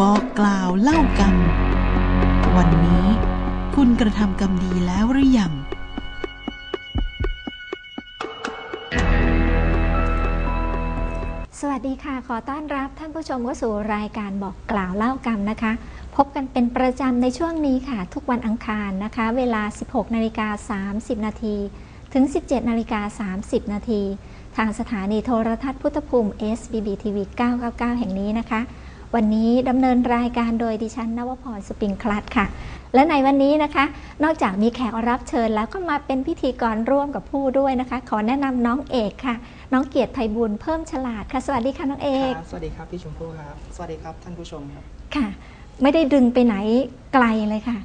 บอกกล่าวเล่ากรรมวันนี้คุณกระทำกรรมดีแล้วหรือยัง สวัสดีค่ะ ขอต้อนรับท่านผู้ชมเข้าสู่รายการบอกกล่าวเล่ากรรมนะคะ พบกันเป็นประจำในช่วงนี้ค่ะ ทุกวันอังคารนะคะ เวลา 16นาฬิกา30นาทีถึง 17นาฬิกา30นาทีทางสถานีโทรทัศน์พุทธภูมิ SBB TV 999 แห่งนี้นะคะ วันนี้ดำเนินรายการโดยดิฉันนวพรสปริงคลัดค่ะ และในวันนี้นะคะ นอกจากมีแขกรับเชิญแล้วก็มาเป็นพิธีกรร่วมกับผู้ด้วยนะคะ ขอแนะนำน้องเอกค่ะ น้องเกียรติไพบุญเพิ่มฉลาดค่ะ สวัสดีค่ะน้องเอกครับสวัสดีครับพี่ชมพู่ครับ สวัสดีครับท่านผู้ชมครับ ค่ะ ไม่ได้ดึงไปไหนไกลเลยค่ะ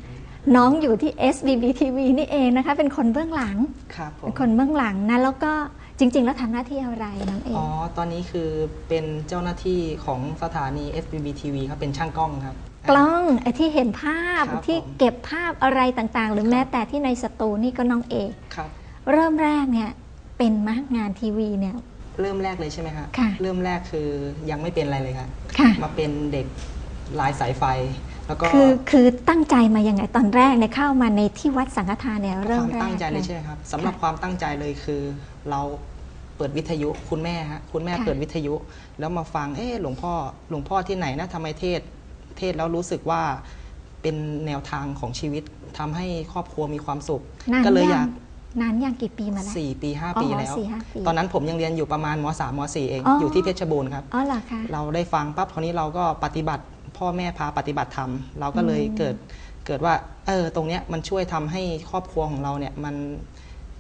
น้องอยู่ที่ SBB TV นี่เองนะคะ เป็นคนเบื้องหลังครับผมเป็นคนเบื้องหลังนะแล้วก็ จริง ๆ แล้วทำหน้าที่อะไรน้องเอกอ๋อ ตอนนี้คือเป็นเจ้าหน้าที่ของสถานี SBB TV ครับ เป็นช่างกล้องครับ กล้องไอ้ที่เห็นภาพครับที่ผม เก็บภาพอะไรต่างๆ หรือแม้แต่ที่ในสตูนี่ก็น้องเอกครับ เริ่มแรกเนี่ยเป็นมากงานทีวีเนี่ย เริ่มแรกเลยใช่ไหมฮะค่ะ เริ่มแรกคือยังไม่เป็นอะไรเลยครับ ค่ะ มาเป็นเด็กลายสายไฟ แล้วก็คือคือตั้งใจมายังไงตอนแรกเนี่ยเข้ามาในที่วัดสังฆทานเนี่ยคเริ่มวามแรกตั้งใจเลยใช่ไหมครับสำหรับความตั้งใจเลยคือ เราเปิดวิทยุ คุณแม่ฮะคุณแม่เปิดวิทยุ แล้วมาฟังเอ๊ะหลวงพ่อหลวงพ่อที่ไหนนะทำไมเทศ เทศแล้วรู้สึกว่าเป็นแนวทางของชีวิตทำให้ครอบครัวมีความสุข นานก็เลยงอยาก นานยังกี่ปีมาแล้ว สี่ปีห้าอ๋อปีแล้ว สี่ห้าปีตอนนั้นผมยังเรียนอยู่ประมาณมสามมสี่เอง อ๋อออ ยู่ที่เพชรบูรณ์ครับ อ๋อเหรอคะ เราได้ฟังปั๊บคราวนี้เราก็ปฏิบัติพ่อแม่พาปฏิบัติธรรมเราก็เลยอืม เกิดเกิดว่าเออตรงเนี้ยมันช่วยทำให้ครอบครัวของเราเนี่ยมัน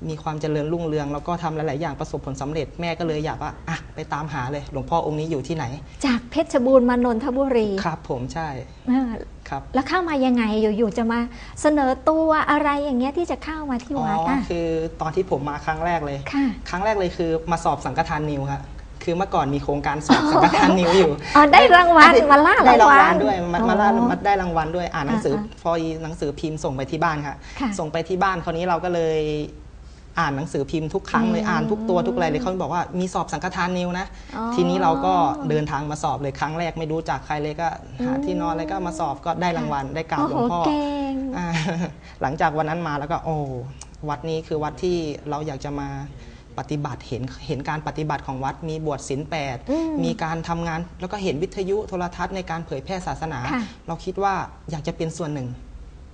มีความเจริญรุ่งเรืองแล้วก็ทำหลาย ๆ อย่างประสบผลสำเร็จแม่ก็เลยอยากว่าอะไปตามหาเลย หลวงพ่อองค์นี้อยู่ที่ไหน จากเพชรบูรณ์มานนทบุรีครับ ผมใช่อ่าครับแล้วเข้ามายังไงอยู่ๆจะมาเสนอตัวอะไรอย่างเงี้ยที่จะเข้ามาที่อ๋อวัดอะคือตอนที่ผมมาครั้งแรกเลย ค่ะ ครั้งแรกเลยคือมาสอบสังฆทานนิวครับคือเมื่อก่อนมีโครงการสอบสังฆทานนิวอยู่ อ๋อได้รางวัลมาล่าได้รางวัวัลด้วยมามาล่าอ๋อมาได้รางวัลด้วยอ่านหนังสืออ่าพอหนังสือพิมพ์ส่งไปที่บ้านค่ะ ค่ะส่งไปที่บ้านคราวนี้เราก็เลย อ่านหนังสือพิมพ์ทุกครั้งเลยอืมอ่านทุกตัวทุกอะไรเลยเขาบอกว่ามีสอบสังฆทานนิวนะอ๋อทีนี้เราก็เดินทางมาสอบเลยครั้งแรกไม่รู้จักใครเลยก็หาที่นอนเลยก็มาสอบก็ได้รางวัลได้กราบโอ้หลโหวงพ่อเก่งอ่าหลังจากวันนั้นมาแล้วก็โอ้วัดนี้คือวัดที่เราอยากจะมาปฏิบัติเห็นเห็นการปฏิบัติของวัดมีบวชศีลแปดอืมมีการทำงาน แล้วก็เห็นวิทยุโทรทัศน์ในการเผยแพร่ศาสนาค่ะเราคิดว่าอยากจะเป็นส่วนหนึ่ง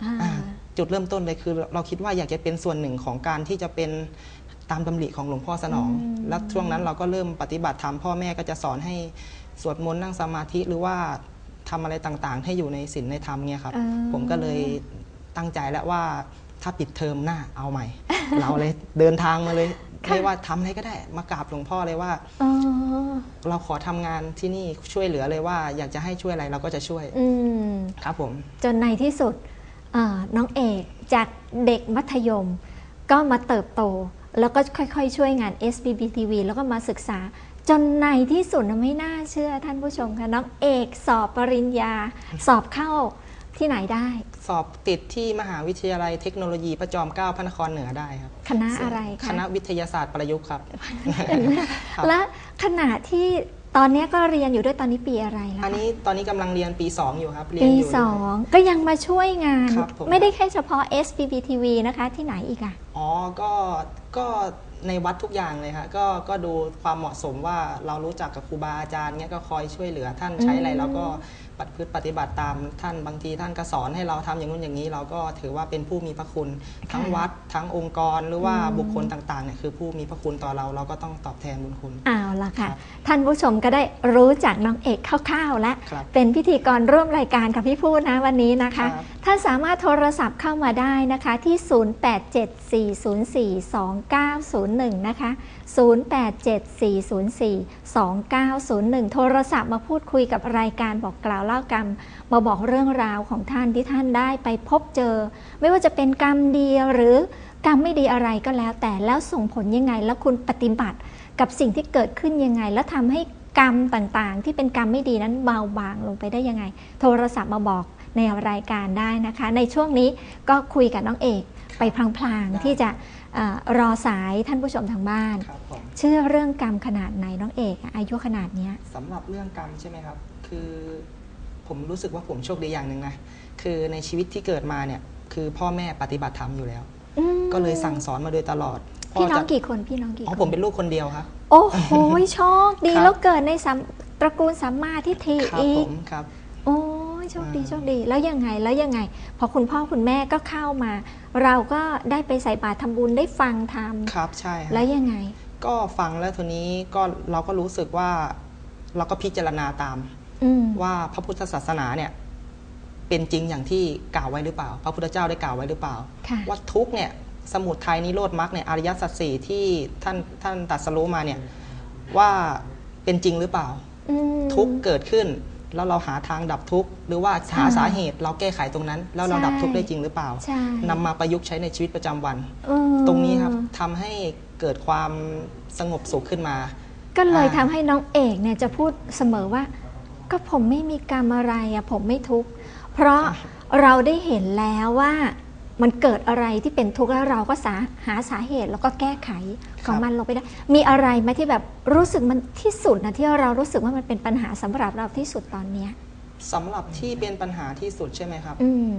อ่าอ่า จุดเริ่มต้นเลยคือ เราคิดว่าอยากจะเป็นส่วนหนึ่งของการที่จะเป็นตามดำริของหลวงพ่อสนองอืมแล้วช่วงนั้นเราก็เริ่มปฏิบัติธรรมพ่อแม่ก็จะสอนให้สวดมนต์นั่งสมาธิหรือว่าทำอะไรต่างๆ ให้อยู่ในศีลในธรรมเนี่ยครับอ่าผมก็เลยตั้งใจแล้วว่าถ้าปิดเทอมหน้าเอาใหม่ เราเลยเดินทางมาเลยค่ะไม่ว่าทำอะไรก็ได้ มากราบหลวงพ่อเลยว่าอ๋อเราขอทำงานที่นี่ช่วยเหลือเลยว่า อยากจะให้ช่วยอะไรเราก็จะช่วยอืมครับผม จนในที่สุดเอ่อ น้องเอกจากเด็กมัธยม ก็มาเติบโต แล้วก็ค่อยๆ ช่วยงาน SBB TV แล้วก็มาศึกษา จนในที่สุดนะไม่น่าเชื่อท่านผู้ชมค่ะ น้องเอกสอบปริญญา สอบเข้าที่ไหนได้ สอบติดที่มหาวิทยาลัยเทคโนโลยีพระจอมเกล้าพระนครเหนือได้ครับ คณะอะไรคคะณะวิทยาศาสตร์ประยุกต์ครับครับและขณะที่ ตอนเนี้ยก็เรียนอยู่ด้วยตอนนี้ปีอะไรแล้วอันคะนี้ตอนนี้กำลังเรียนปี 2 อยู่ครับเรียนปีอยู่ สองก็ยังมาช่วยงาน ครับผม ไม่ได้แค่เฉพาะ SBB TV นะคะที่ไหนอีกอะ อ๋อก็ก็ ในวัดทุกอย่างเลยครับก็ก็ดูความเหมาะสมว่าเรารู้จักกับครูบาอาจารย์เงี้ยก็คอยช่วยเหลือท่านใช้อะไรอืมเราก็ปฏิพฤติปฏิบัติตามท่านบางทีท่านก็สอนให้เราทำอย่างนู้นอย่างนี้ เราก็ถือว่าเป็นผู้มีพระคุณ ทั้งวัดทั้งองค์กรหรือว่าอืมบุคคลต่างๆเนี่ยคือผู้มีพระคุณต่อเราเราก็ต้องตอบแทนบุญคุณเอาละค่ะครับท่านผู้ชมก็ได้รู้จักน้องเอกคร่าวๆและครับเป็นพิธีกรร่วมรายการกับพี่พูดนะวันนี้นะคะครับท่านสามารถโทรศัพท์เข้ามาได้นะคะที่087401นะคะ0874042901 โทรศัพท์มาพูดคุยกับรายการบอกกล่าวเล่ากรรม มาบอกเรื่องราวของท่านที่ท่านได้ไปพบเจอ ไม่ว่าจะเป็นกรรมดีหรือกรรมไม่ดีอะไรก็แล้ว แต่แล้วส่งผลยังไง แล้วคุณปฏิบัติกับสิ่งที่เกิดขึ้นยังไง แล้วทำให้กรรมต่างๆ ที่เป็นกรรมไม่ดีนั้นเบาบางลงไปได้ยังไง โทรศัพท์มาบอกในรายการได้นะคะ ในช่วงนี้ก็คุยกับน้องเอก ไปพลางได้ๆที่จะเออรอสายท่านผู้ชมทางบ้าน ครับผมเชื่อเรื่องกรรมขนาดไหนน้องเอกอะอายุขนาดเนี้ย สำหรับเรื่องกรรมใช่ไหมครับ คือผมรู้สึกว่าผมโชคดีอย่างหนึ่งนะ คือในชีวิตที่เกิดมาเนี่ย คือพ่อแม่ปฏิบัติธรรมอยู่แล้ว อืมก็เลยสั่งสอนมาโดยตลอดพี่น้องจะกี่คนพี่น้องกี่อ๋อคนผมเป็นลูกคนเดียวครับ โอ้โหโชคดีครับ แล้วเกิดในสัมตระกูลสัมมาทิฏฐิครับอีผกมครับ โอ้ย โชคดีอ่าโชคดีแล้วยังไงแล้วยังไง พอคุณพ่อคุณแม่ก็เข้ามา เราก็ได้ไปใส่บาตรทำบุญได้ฟังธรรมครับใช่ครับแล้วยังไง ก็ฟังแล้วทีนี้ก็เราก็รู้สึกว่า เราก็พิจารณาตาม อืมว่าพระพุทธศาสนาเนี่ย เป็นจริงอย่างที่กล่าวไว้หรือเปล่า พระพุทธเจ้าได้กล่าวไว้หรือเปล่า ค่ะ ว่าทุกข์เนี่ยสมุทัยนิโรธมรรคเนี่ยอริยสัจสี่ที่ท่านท่านตรัดสรู้มาเนี่ยว่าเป็นจริงหรือเปล่า อืมทุกข์เกิดขึ้น แล้วเราหาทางดับทุกข์หรือว่าหาค่ะสาเหตุเราแก้ไขตรงนั้น แล้วเราใช่ดับทุกข์ได้จริงหรือเปล่าใช่นำมาประยุกต์ใช้ในชีวิตประจำวันเออตรงนี้ครับทำให้เกิดความสงบสุขขึ้นมา ก็เลยอ่าทำให้น้องเอกเนี่ยจะพูดเสมอว่า ก็ผมไม่มีกรรมอะไรอะผมไม่ทุกข์เพราะเราได้เห็นแล้วว่า มันเกิดอะไรที่เป็นทุกข์แล้วเราก็สาหาสาเหตุแล้วก็แก้ไขของมันลงไปได้ มีอะไรไหมที่แบบรู้สึกมันที่สุดนะที่เรารู้สึกว่ามันเป็นปัญหาสำหรับเราที่สุดตอนเนี้ยสำหรับที่เป็นปัญหาที่สุดใช่ไหมครับ อืม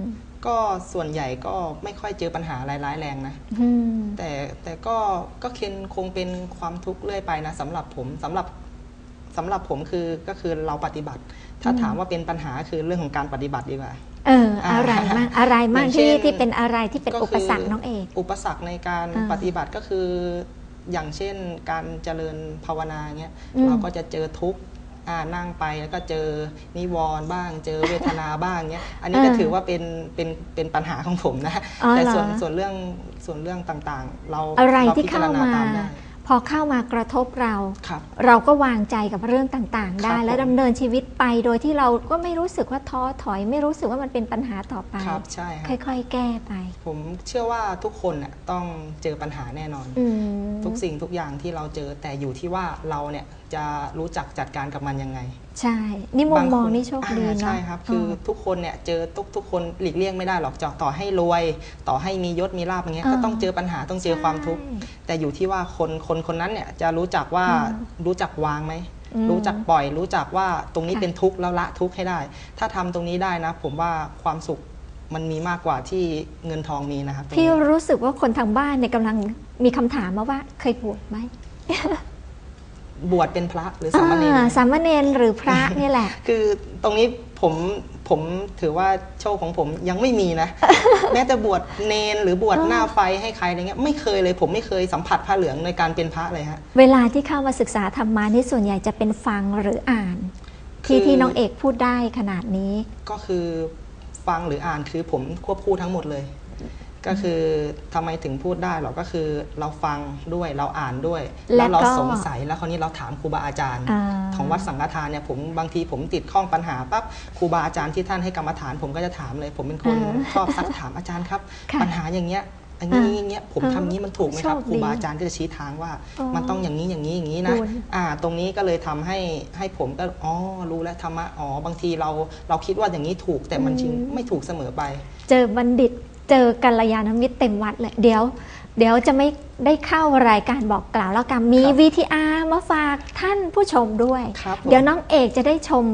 ก็ส่วนใหญ่ก็ไม่ค่อยเจอปัญหาอะไรร้ายแรงนะอืมแต่แต่ก็ก็เคนคงเป็นความทุกข์เรื่อยไปนะสำหรับผมสำหรับสำหรับผมคือก็คือเราปฏิบัติ ถ้าอืมถามว่าเป็นปัญหาคือเรื่องของการปฏิบัติดีกว่า เอออะไรมากอะไรมากอย่างเช่ที่นที่เป็นอะไรที่เป็นก็อุคืปสรรคน้องเอกอุปสรรคในการอ่าปฏิบัติก็คือ อย่างเช่นการเจริญภาวนาเงี้ยอืมเราก็จะเจอทุกข์อ่านั่งไปแล้วก็เจอนิวรณ์บ้าง เจอเวทนาบ้างเงี้ย อันนี้ก็ถือว่าเป็นเป็นเป็นปัญหาของผมนะอ๋อแต่เหรอส่วนส่วนเรื่องส่วนเรื่องต่างๆ เราอะไรเราที่พิจเข้ารณมาตามได้ พอเข้ามากระทบเรา ครับ เราก็วางใจกับเรื่องต่างๆ ได้ ครับและผม ดำเนินชีวิตไปโดยที่เราก็ไม่รู้สึกว่าท้อถอย ไม่รู้สึกว่ามันเป็นปัญหาต่อไป ครับใช่ครับค่อยๆ แก้ไป ผมเชื่อว่าทุกคนน่ะต้องเจอปัญหาแน่นอน อืมทุกสิ่งทุกอย่างที่เราเจอแต่อยู่ที่ว่าเราเนี่ยจะรู้จักจัดการกับมันยังไงใช่ นี่มุมบางมองคนนี่โชคดีอ่าเนาะใช่ครับ คืออทุกคนเนี่ยเจอทุกทุกคนหลีกเลี่ยงไม่ได้หรอกจะต่อให้รวย ต่อให้มียศมีลาบอย่างเงี้ยอ่าก็ต้องเจอปัญหาต้องเจอความทุกข์ ใช่ แต่อยู่ที่ว่าคนคนคนนั้นเนี่ยจะรู้จักว่าอืมรู้จักวางไหมอืมรู้จักปล่อย รู้จักว่าตรงนี้ค่ะเป็นทุกข์แล้วละทุกข์ให้ได้ ถ้าทำตรงนี้ได้นะ ผมว่าความสุขมันมีมากกว่าที่เงินทองมีนะครับตรงพี่นี้รู้สึกว่าคนทางบ้านเนี่ยกำลังมีคำถามมาว่าเคยบวชไหมบวชเป็นพระหรือสามเณรอ่าสามเณรหรือพระนี่แหละ คือตรงนี้ผม ผมถือว่าโชคของผมยังไม่มีนะ แม้แต่บวชเนนหรือบวชอ๋อหน้าไฟให้ใครอะไรเงี้ยไม่เคยเลย ผมไม่เคยสัมผัสผ้าเหลืองในการเป็นพระเลยฮะเวลาที่เข้ามาศึกษาธรรมานี่ส่วนใหญ่จะเป็นฟังหรืออ่านคืที่อที่น้องเอกพูดได้ขนาดนี้ ก็คือฟังหรืออ่านคือผมควบคู่ทั้งหมดเลย ก็คือทำไมถึงพูดได้หรอก็คือเราฟังด้วยเราอ่านด้วย และแล้วเราก็สงสัยแล้วคราวนี้เราถามครูบาอาจารย์อ่าของวัดสังฆทานเนี่ยผมบางทีผมติดข้องปัญหาปั๊บครูบาอาจารย์ที่ท่านให้กรรมฐาน ผมก็จะถามเลย ผมเป็นคนอ่าชอบซักถามอาจารย์ครับค่ะปัญหาอย่างเงี้ยอันนี้อ่าอย่างเงี้ยผมอ่าทำนี้มันถูกไหมครับโชคดีครูบาอาจารย์ก็จะชี้ทางว่าอ๋อมันต้องอย่างนี้อย่างนี้อย่างนี้นะคุณอ่า ตรงนี้ก็เลยทำให้ให้ผมก็อ๋อรู้แล้วธรรมะอ๋อบางทีเราเราคิดว่าอย่างนี้ถูกแต่มันจริงไม่ถูกเสมอไป เจอบัณฑิต เจอกัลยาณมิตรเต็มวัดเลยเดี๋ยว เดี๋ยวจะไม่ได้เข้ารายการบอกกล่าวแล้วกันมีครับ VTR มาฝากท่านผู้ชมด้วย ครับผม เดี๋ยวน้องเอกจะได้ชม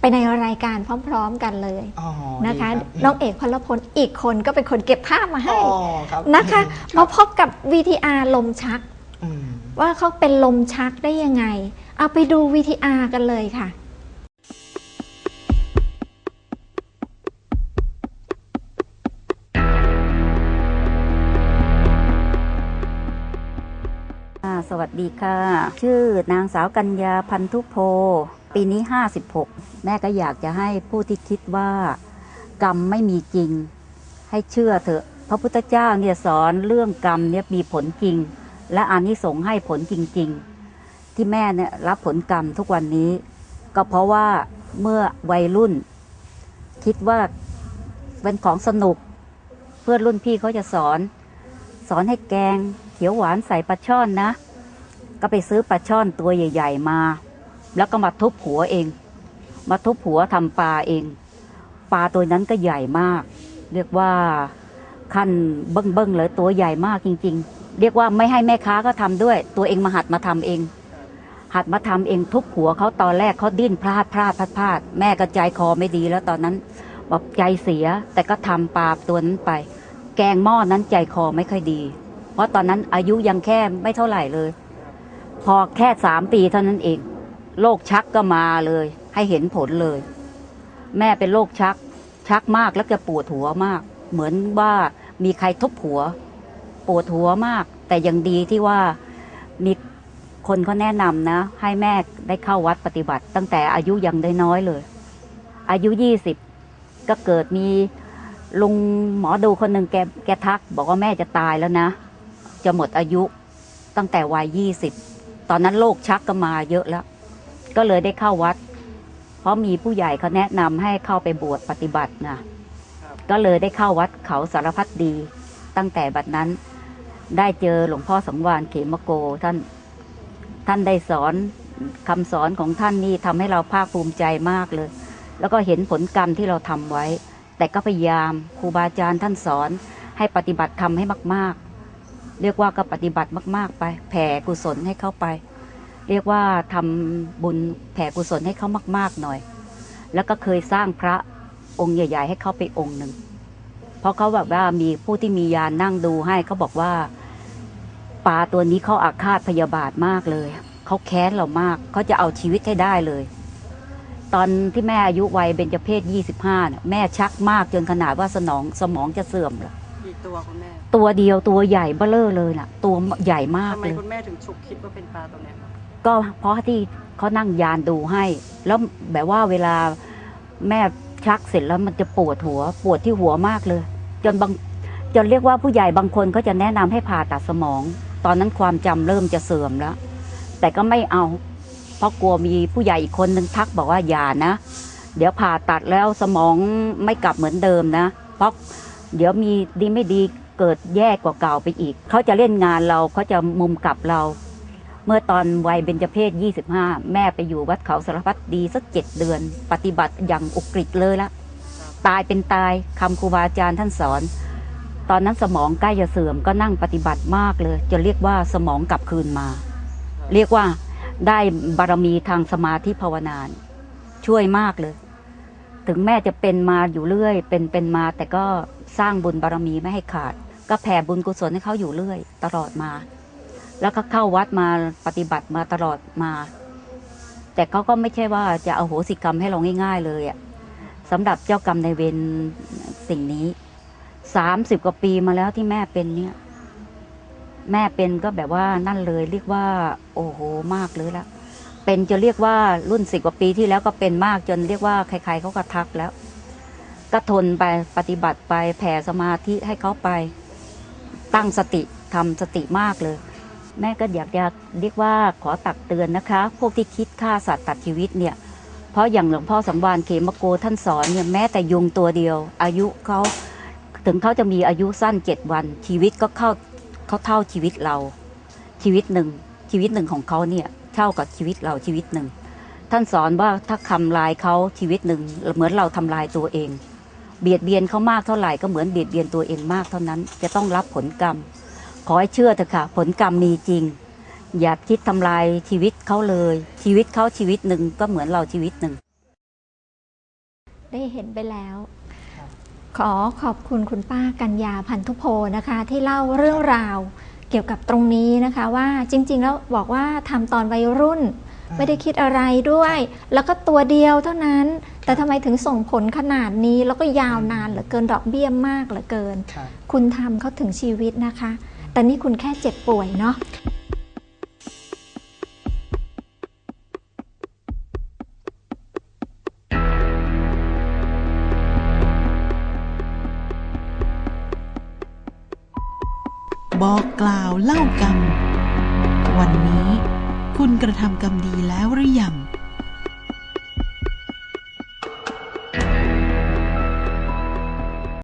ไปในรายการพร้อม ๆ กันเลยอ๋อนะคะดีรับน้องเอกพลพลอีกคนก็เป็นคนเก็บภาพมาให้อ๋อครับนะคะรับมาพบกับ VTR ลมชัก อืม ว่าเขาเป็นลมชักได้ยังไง เอาไปดู VTR กันเลยค่ะ สวัสดีค่ะ ชื่อนางสาวกัญญาพันธุโพ ปีนี้ 56 แม่ก็อยากจะให้ผู้ที่คิดว่า กรรมไม่มีจริง ให้เชื่อเถอะ พระพุทธเจ้าเนี่ยสอนเรื่องกรรมเนี่ยมีผลจริง และอานิสงส์ให้ผลจริง ๆ ที่แม่เนี่ยรับผลกรรมทุกวันนี้ ก็เพราะว่าเมื่อวัยรุ่น คิดว่าเป็นของสนุก เพื่อนรุ่นพี่เขาจะสอน สอนให้แกงเขียวหวานใส่ปลาช่อนนะ ก็ไปซื้อปลาช่อนตัวใหญ่ ๆ มา แล้วก็มาทุบหัวเอง มาทุบหัวทำปลาเอง ปลาตัวนั้นก็ใหญ่มาก เรียกว่าขั้นเบิ้งๆเลยตัวใหญ่มากจริง ๆ เรียกว่าไม่ให้แม่ค้าก็ทำด้วย ตัวเองมาหัดมาทำเอง หัดมาทำเองทุบหัวเขาตอนแรกเขาดิ้นพลาดพลาดพลาดพลาดแม่ก็ใจคอไม่ดีแล้วตอนนั้นบอกใจเสียแต่ก็ทำปลาตัวนั้นไป แกงหม้อนั้นใจคอไม่ค่อยดี เพราะตอนนั้นอายุยังแค่ไม่เท่าไหร่เลย พอแค่สามปีเท่านั้นเองโรคชักก็มาเลย ให้เห็นผลเลย แม่เป็นโรคชัก ชักมากแล้วจะปวดหัวมาก เหมือนว่ามีใครทุบหัว ปวดหัวมาก แต่ยังดีที่ว่ามีคนเขาแนะนำนะ ให้แม่ได้เข้าวัดปฏิบัติ ตั้งแต่อายุยังได้น้อยเลย อายุยี่สิบก็เกิดมีลุงหมอดูคนหนึ่งแกแกทัก บอกว่าแม่จะตายแล้วนะ จะหมดอายุตั้งแต่วัยยี่สิบ ตอนนั้นโรคชักก็มาเยอะแล้ว ก็เลยได้เข้าวัด เพราะมีผู้ใหญ่เขาแนะนำให้เข้าไปบวชปฏิบัตินะก็เลยได้เข้าวัดเขาสารพัดดี ตั้งแต่บัดนั้น ได้เจอหลวงพ่อสังวานเขมโกท่านท่านได้สอนคำสอนของท่านนี่ทำให้เราภาคภูมิใจมากเลย แล้วก็เห็นผลกรรมที่เราทำไว้ แต่ก็พยายามครูบาอาจารย์ท่านสอนให้ปฏิบัติทำให้มาก ๆ เรียกว่าก็ปฏิบัติมาก ๆ ไป แผ่กุศลให้เข้าไป เรียกว่าทำบุญแผ่กุศลให้เขามาก ๆ หน่อย แล้วก็เคยสร้างพระองค์ใหญ่ ๆ ให้เขาไปองค์หนึ่งเพราะเขาแบบว่ามีผู้ที่มียานนั่งดูให้เขาบอกว่าปลาตัวนี้เขาอาฆาตพยาบาทมากเลยเขาแค้นเรามากเขาจะเอาชีวิตให้ได้เลย ตอนที่แม่อายุวัยเบญจเพศ25น่ะแม่ชักมากจนขนาดว่าสนองสมองจะเสื่อมแล้ว กี่ตัวคุณแม่ตัวเดียวตัวใหญ่เบ้อเร่อเลยน่ะ ตัวใหญ่มากทำไมเลย คุณแม่ถึงฉุกคิดว่าเป็นปลาตัวเนี้ยครับก็เพราะที่เขานั่งยานดูให้ แล้วแบบว่าเวลาแม่ชักเสร็จแล้วมันจะปวดหัว ปวดที่หัวมากเลย จนบางจนเรียกว่าผู้ใหญ่บางคนเขาจะแนะนำให้ผ่าตัดสมอง ตอนนั้นความจำเริ่มจะเสื่อมแล้ว แต่ก็ไม่เอา เพราะกลัวมีผู้ใหญ่อีกคนนึงทักบอกว่าอย่านะ เดี๋ยวผ่าตัดแล้วสมองไม่กลับเหมือนเดิมนะ เพราะ เดี๋ยวมีดีไม่ดีเกิดแย่กว่าเก่าไปอีก เขาจะเล่นงานเราเขาจะมุมกลับเรา เมื่อตอนวัยเบญจเพศ 25 แม่ไปอยู่วัดเขาสารพัดดีสักเจ็ดเดือน ปฏิบัติอย่างอุกฤษเลยละตายเป็นตายคำครูบาอาจารย์ท่านสอน ตอนนั้นสมองใกล้จะเสื่อมก็นั่งปฏิบัติมากเลย จะเรียกว่าสมองกลับคืนมา เรียกว่าได้บารมีทางสมาธิภาวนานช่วยมากเลย ถึงแม่จะเป็นมาอยู่เรื่อย เป็นเป็นมา แต่ก็สร้างบุญบารมีไม่ให้ขาด ก็แผ่บุญกุศลให้เขาอยู่เรื่อย ตลอดมา แล้วก็เข้าวัดมาปฏิบัติมาตลอดมา แต่เขาก็ไม่ใช่ว่าจะเอาโหสิกรรมให้เราง่าย ๆ เลยอะสำหรับเจ้ากรรมในเวรสิ่งนี้สามสิบกว่าปีมาแล้วที่แม่เป็นเนี่ย แม่เป็นก็แบบว่านั่นเลย เรียกว่า โอ้โหมากเลยละ เป็นจะเรียกว่ารุ่นสิบกว่าปีที่แล้วก็เป็นมากจนเรียกว่าใครๆเขาก็ทักแล้ว ก็ทนไปปฏิบัติไปแผ่สมาธิให้เขาไปตั้งสติทำสติมากเลย แม่ก็อยากจะเรียกว่าขอตักเตือนนะคะ พวกที่คิดฆ่าสัตว์ตัดชีวิตเนี่ย เพราะอย่างหลวงพ่อสังวานเขมโกท่านสอนเนี่ยแม้แต่ยุงตัวเดียว อายุเขาถึงเขาจะมีอายุสั้นเจ็ดวัน ชีวิตก็เข้าเขาเท่าชีวิตเรา ชีวิตหนึ่งชีวิตหนึ่งของเขาเนี่ย เท่ากับชีวิตเราชีวิตหนึ่ง ท่านสอนว่าถ้าทำลายเขาชีวิตหนึ่งเหมือนเราทำลายตัวเอง เบียดเบียนเขามากเท่าไหร่ก็เหมือนเบียดเบียนตัวเองมากเท่านั้น จะต้องรับผลกรรม ขอให้เชื่อเถอะค่ะ ผลกรรมมีจริง อย่าคิดทำลายชีวิตเขาเลย ชีวิตเขาชีวิตหนึ่งก็เหมือนเราชีวิตหนึ่ง ได้เห็นไปแล้วขอขอบคุณคุณป้ากัญญาพันธุโพนะคะ ที่เล่าเรื่องราว เกี่ยวกับตรงนี้นะคะว่าจริง ๆ แล้วบอกว่าทำตอนวัยรุ่น ไม่ได้คิดอะไรด้วย แล้วก็ตัวเดียวเท่านั้น แต่ทำไมถึงส่งผลขนาดนี้แล้วก็ยาวนานเหลือเกินดอกเบี้ยมากเหลือเกินครับคุณทำเขาถึงชีวิตนะคะ แต่นี่คุณแค่เจ็บป่วยเนาะ กล่าวเล่ากรรม วันนี้คุณกระทำกรรมดีแล้วหรือยัง